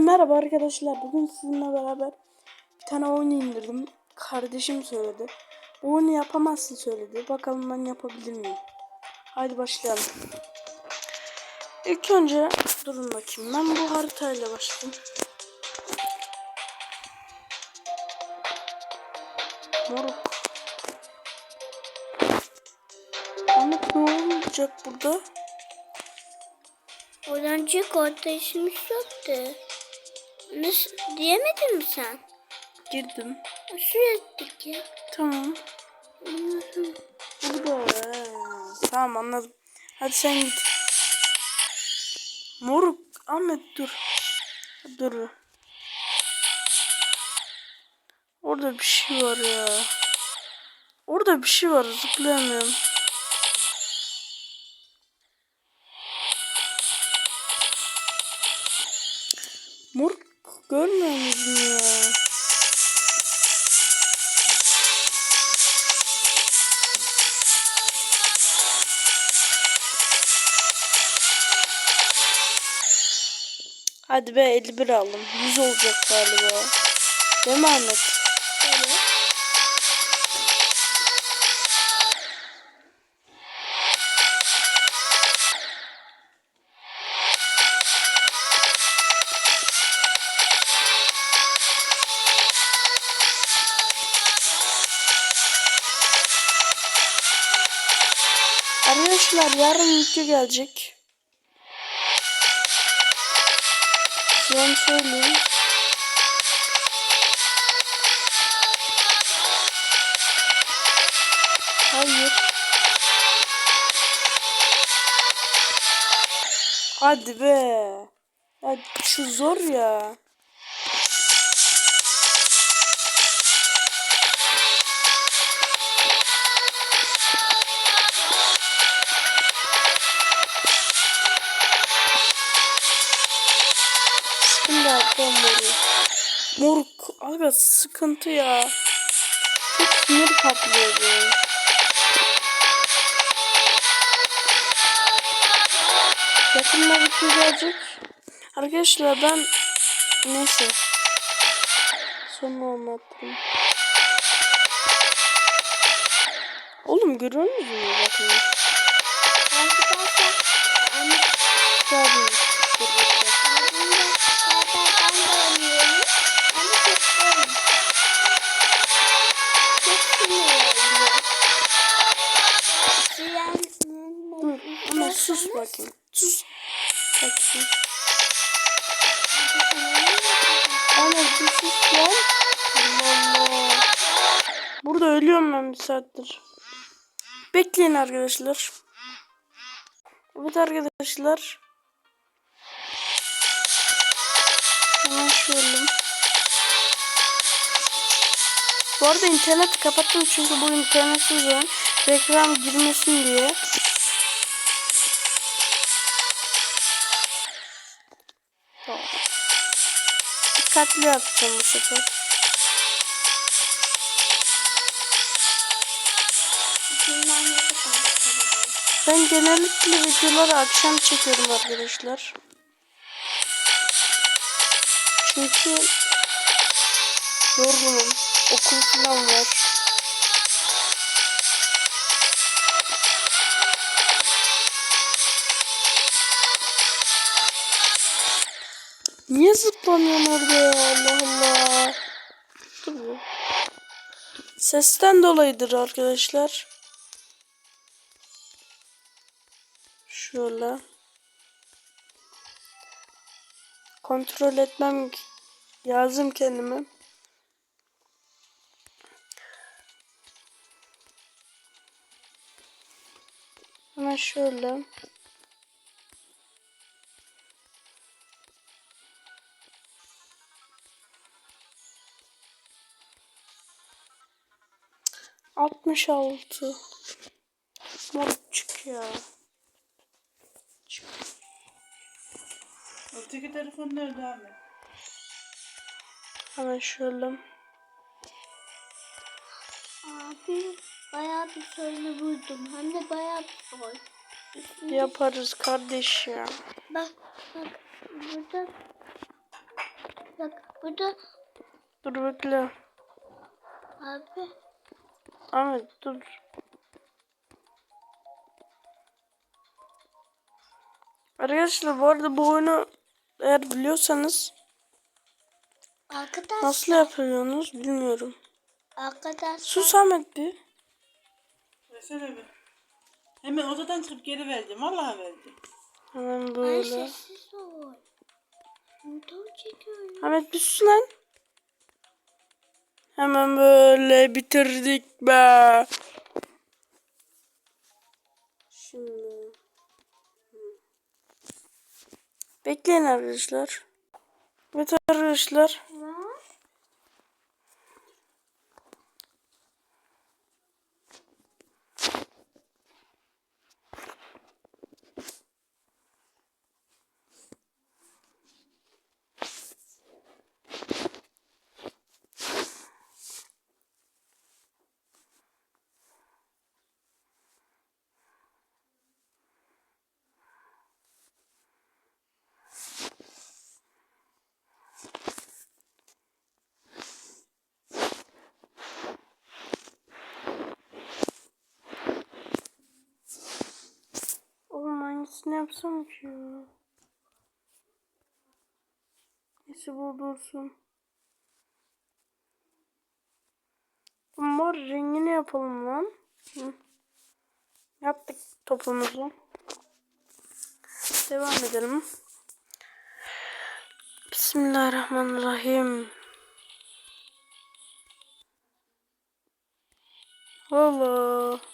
Merhaba arkadaşlar. Bugün sizinle beraber bir tane oyun indirdim. Kardeşim söyledi. Bu oyunu yapamazsın söyledi. Bakalım ben yapabilir miyim? Haydi başlayalım. İlk önce durun bakayım. Ben bu haritayla başlayayım. Moruk. Ahmet ne olacak burada? Oradan çık orada işimiz. Nasıl diyemedin mi sen? Girdim. Gittik ya. Tamam. Burada. he. Tamam anladım. Hadi sen git. Moruk. Ahmet dur. Dur. Orada bir şey var ya. Orada bir şey var. Zıplayamıyorum. Görmüyor musun ya? Hadi be 51 aldım. 100 olacak galiba. Değil mi Ahmet? Evet. Video gelecek. Ben söyleyeyim. Hayır. Hadi be. Ya şu zor ya. Sıkıntı yaptım moruk. Aga sıkıntı ya. Çok sinir patlıyor bu. Yakında video gelecek. Arkadaşlar ben neyse. Sonra anlatırım. Oğlum görüyor musunuz bakın? Arkadaşlar anne Geldim. Allah. Burada ölüyorum ben bir saattir. Bekleyin arkadaşlar. Evet arkadaşlar. Hemen şöyle. Bu arada interneti kapattım çünkü bu internetsiz oyun reklam girmesin diye. Tamam. Dikkatli yapacağım bu. Ben genellikle videoları akşam çekiyorum arkadaşlar. Çünkü yorgunum. Okul falan var. Niye zıplamıyorum orada ya? Allah Allah. Bu. Sesten dolayıdır arkadaşlar. Şöyle. Kontrol etmem lazım kendimi. Hemen şöyle. Altmış altı. Moruk çık ya. Çık. Öteki telefon nerede abi? Hemen şöyle. Abi bayağı bir soyunu buldum. Hem de bayağı bir soy. Üstünde Yaparız kardeş ya. bak bak burada Bak burada Dur bekle. abi. Ahmet dur. Arkadaşlar bu arada bu oyunu eğer biliyorsanız Arkadaş. nasıl yapıyorsunuz bilmiyorum. Arkadaş. Sus Ahmet bir. Versene bir. Hemen odadan çıkıp geri vereceğim. Vallahi vereceğim. Hemen Ay böyle. sessiz ol. Ahmet bir sus lan. Hemen böyle bitirdik be. Şimdi. Bekleyin arkadaşlar. Evet arkadaşlar. Oğlum hangisini yapsam ki ya? Neyse bu dursun. Mor rengini yapalım lan. Hı. Yaptık topumuzu. Devam edelim. Bismillahirrahmanirrahim. Allah.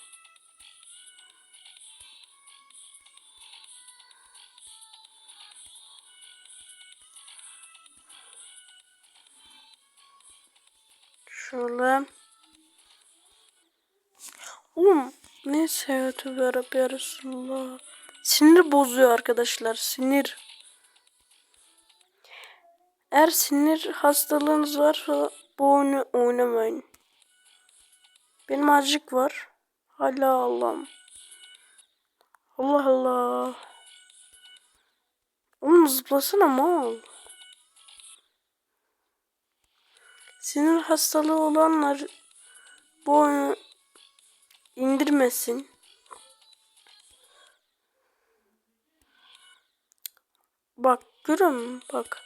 Şöyle. Oğlum neyse ya tövbe yarabbi. Sinir bozuyor arkadaşlar sinir. Eğer sinir hastalığınız varsa bu oyunu oynamayın. Benim acık var. Hala Allah'ım. Allah Allah. Oğlum zıplasana mal. Sinir hastalığı olanlar bu oyunu indirmesin. Bak musun? Bak.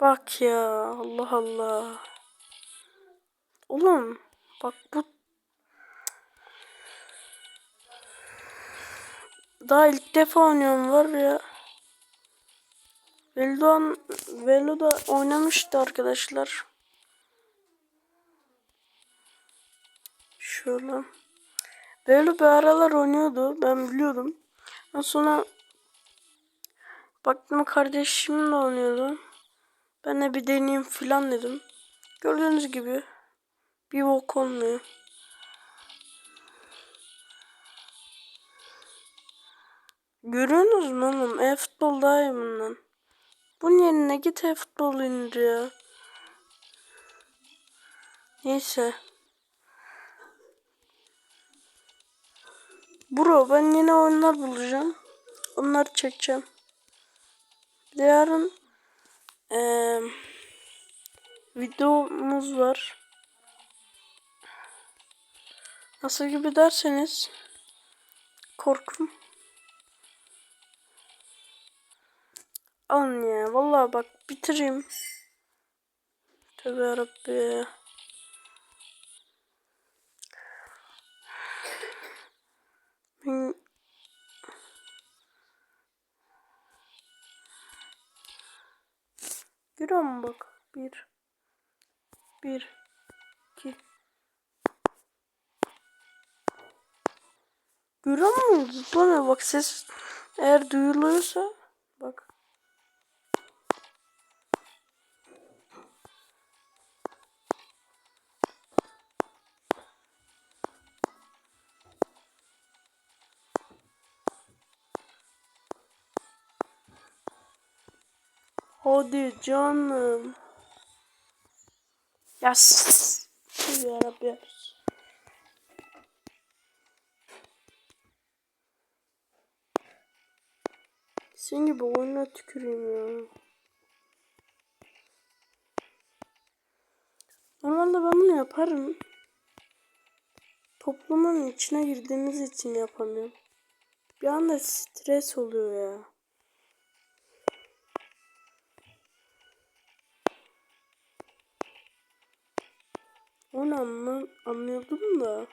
Bak ya Allah Allah. Oğlum bak bu daha ilk defa oynuyorum var ya. Velo'dan Velo'da oynamıştı arkadaşlar. Şöyle. Velo bir aralar oynuyordu. Ben biliyordum. Ondan sonra baktım kardeşim de oynuyordu. Ben de bir deneyeyim filan dedim. Gördüğünüz gibi bir bok olmuyor. Görüyorsunuz mu oğlum? E-futbol daha iyi bundan. Bunun yerine git e-futbol indir ya. Neyse. Bro ben yeni oyunlar bulacağım. Onları çekeceğim. Yarın eee, videomuz var. Nasıl gibi derseniz korkum. Alın ya. Vallahi bak bitireyim. Tövbe yarabbi. Ben... Görüyor bak? Bir. Bir. iki. Görüyor musun? Zıplamıyor. Bak ses eğer duyuluyorsa Hadi canım. Ya s- Yarabbi. Senin gibi oyuna tüküreyim ya. Normalde ben bunu yaparım. Toplumun içine girdiğimiz için yapamıyorum. Bir anda stres oluyor ya. Onu anla, anlıyordum da.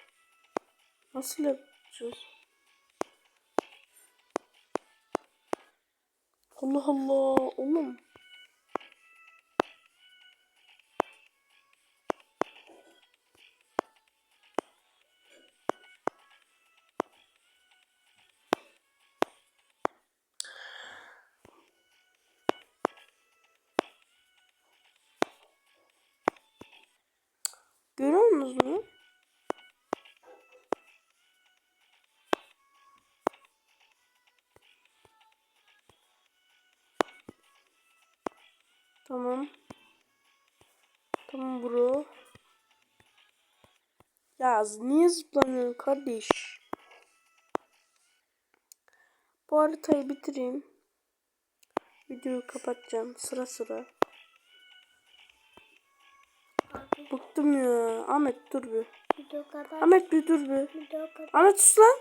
Nasıl yapacağız? Allah Allah oğlum. Görüyor musunuz? Tamam. Tamam bro. Ya niye zıplamıyorsun kardeş? Bu haritayı bitireyim. Videoyu kapatacağım sıra sıra. Bıktım ya. Ahmet dur bir. video. Ahmet bir dur bir. Video. Ahmet sus lan.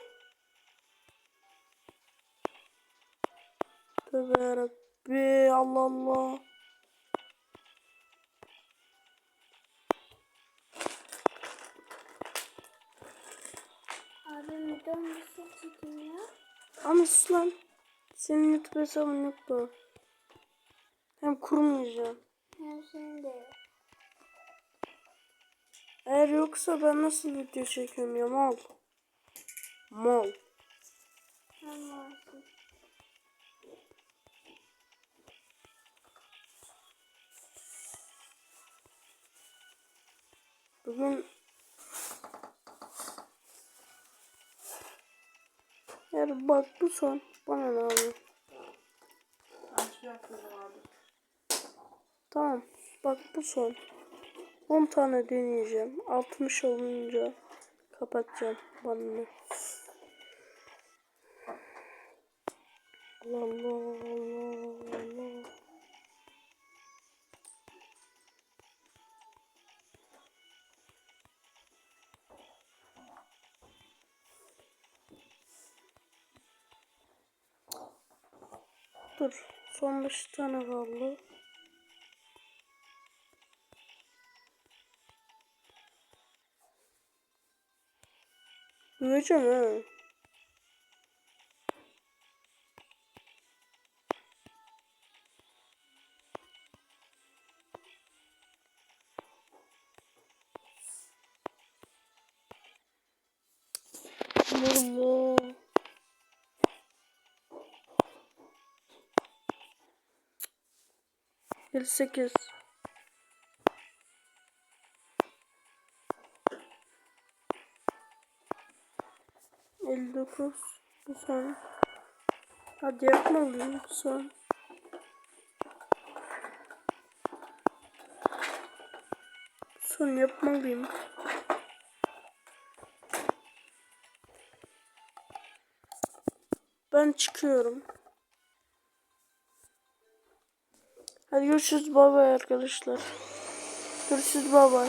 Tövbe yarabbi Allah Allah. Abi video nasıl çekeyim ya? Ahmet sus lan. Senin YouTube hesabın yok da. Hem kurmayacağım. Her şeyin de yok. Eğer yoksa ben nasıl video çekiyorum ya mal. Mal. Bugün Eğer bak bu son. Bana ne? Ben şey. Tamam. Bak bu son. 10 tane deneyeceğim. 60 olunca kapatacağım. Bana ne? Allah Allah Allah Allah. Dur. Son 5 tane kaldı. Duyacağım ha. Allah. Yedi sekiz. Elli dokuz. Bu son. Hadi yapmalıyım bu son. Son yapmalıyım. Ben çıkıyorum. Hadi görüşürüz baba arkadaşlar. Görüşürüz baba.